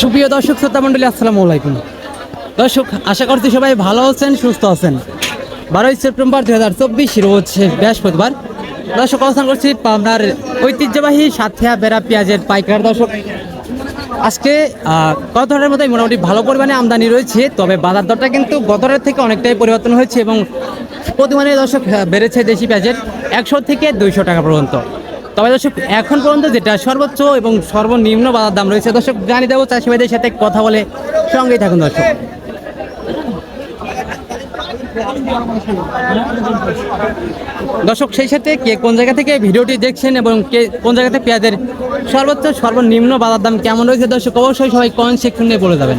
সুপ্রিয় দর্শক, শ্রোতা মণ্ডলী, আসসালামু আলাইকুম। দর্শক, আশা করছি সবাই ভালো আছেন, সুস্থ আছেন। বারোই সেপ্টেম্বর দু হাজার চব্বিশ, রোজ বৃহস্পতিবার। দর্শক, অবস্থান করছি পাবনার ঐতিহ্যবাহী সাথিয়া বেড়া পেঁয়াজের পাইকার দর্শক। আজকে গত হাটের মতোই মোটামুটি ভালো পরিমাণে আমদানি রয়েছে, তবে বাজার দরটা কিন্তু গত হাটের থেকে অনেকটাই পরিবর্তন হয়েছে এবং প্রতিমানে দর্শক বেড়েছে দেশি পেঁয়াজের একশো থেকে দুইশো টাকা পর্যন্ত। তবে দর্শক, এখন পর্যন্ত যেটা সর্বোচ্চ এবং সর্বনিম্ন বাজার দাম রয়েছে, দর্শক, জানিয়ে দেবো চাষি ভাইদের সাথে কথা বলে সঙ্গেই থাকুন দর্শক। দর্শক, সেই সাথে কে কোন জায়গা থেকে ভিডিওটি দেখছেন এবং কে কোন জায়গাতে পেঁয়াজের সর্বোচ্চ, সর্বনিম্ন বাজার দাম কেমন রয়েছে, দর্শক, অবশ্যই সবাই কমেন্ট সেকশনে বলে যাবেন।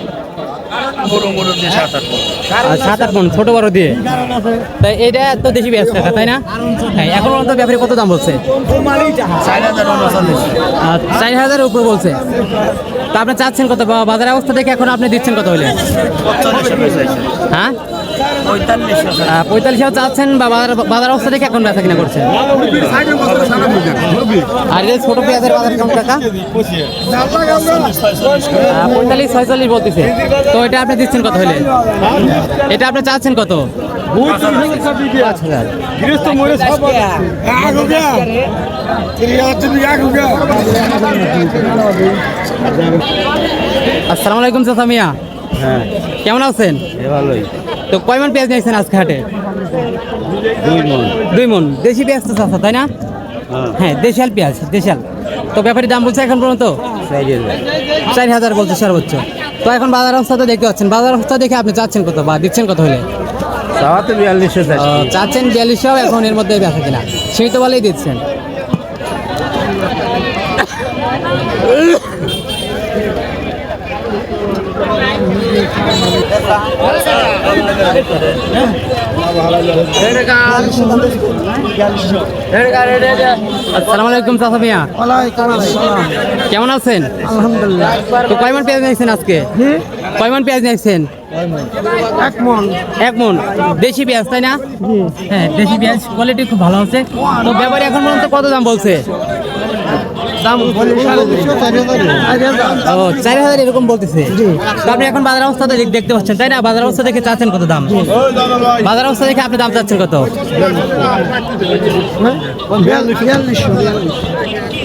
পেঁয়াজ নিয়েছেন আর সাত আট মন ছোট বড় দিয়ে? তাই এটা তো দেশি পেঁয়াজ কাকা তাই না? হ্যাঁ এখন পর্যন্ত ব্যাপারে কত দাম বলছে? চার হাজারের উপরে বলছে। তা আপনি চাচ্ছেন কত? বাজারের অবস্থা দেখে এখন আপনি দিচ্ছেন কত হলে হ্যাঁ? পঁয়তাল্লিশ হাজার। চাচ্ছেন বা বাজার অবস্থা দেখে এখন বেচা কিনা করছেন? আর এই ছোট পেঁয়াজের বাজার কেমন টাকা পঁয়তাল্লিশ ছয়চল্লিশ বলতেছে। তো এটা আপনি দিচ্ছেন কত হইলে? এটা আপনি চাচ্ছেন কত? আসসালামু আলাইকুম চাচা মিয়া। হ্যাঁ। কেমন আছেন? ভালোই। তো কয় মন পেঁয়াজ নিয়েছেন আজকে হাটে? দুই মন। দুই মন। দেশি পেঁয়াজ তো চাচা তাই না? হ্যাঁ। হ্যাঁ দেশাল পেঁয়াজ দেশাল তো ব্যাপারী দাম বলছে এখন পর্যন্ত? চার হাজার। বলছে সর্বোচ্চ। তো এখন বাজার অবস্থা তো দেখতে পাচ্ছেন। বাজার অবস্থা দেখে আপনি চাচ্ছেন কত বা দিচ্ছেন কত হলে? চাচ্ছেন বিয়াল্লিশশো এখন এর মধ্যে বেচা কিনা। সেই তো বলেই দিচ্ছেন। আসসালামু আলাইকুম চাচা মিয়া। কেমন আছেন? আলহামদুলিল্লাহ। তো কয়মান পেঁয়াজ নিয়েছেন আজকে? কয়মান পেঁয়াজ নিয়েছেন? এক মন। এক মন। দেশি পেঁয়াজ তাই না? হ্যাঁ দেশি পেঁয়াজ কোয়ালিটি খুব ভালো আছে। তো ব্যাপারে এখন পর্যন্ত কত দাম বলছে? ও চার হাজার এরকম বলতেছে। আপনি এখন বাজার অবস্থা দেখ- দেখতে পাচ্ছেন তাই না? বাজার অবস্থা দেখে চাচ্ছেন কত দাম? বাজার অবস্থা দেখে আপনি দাম চাচ্ছেন কত?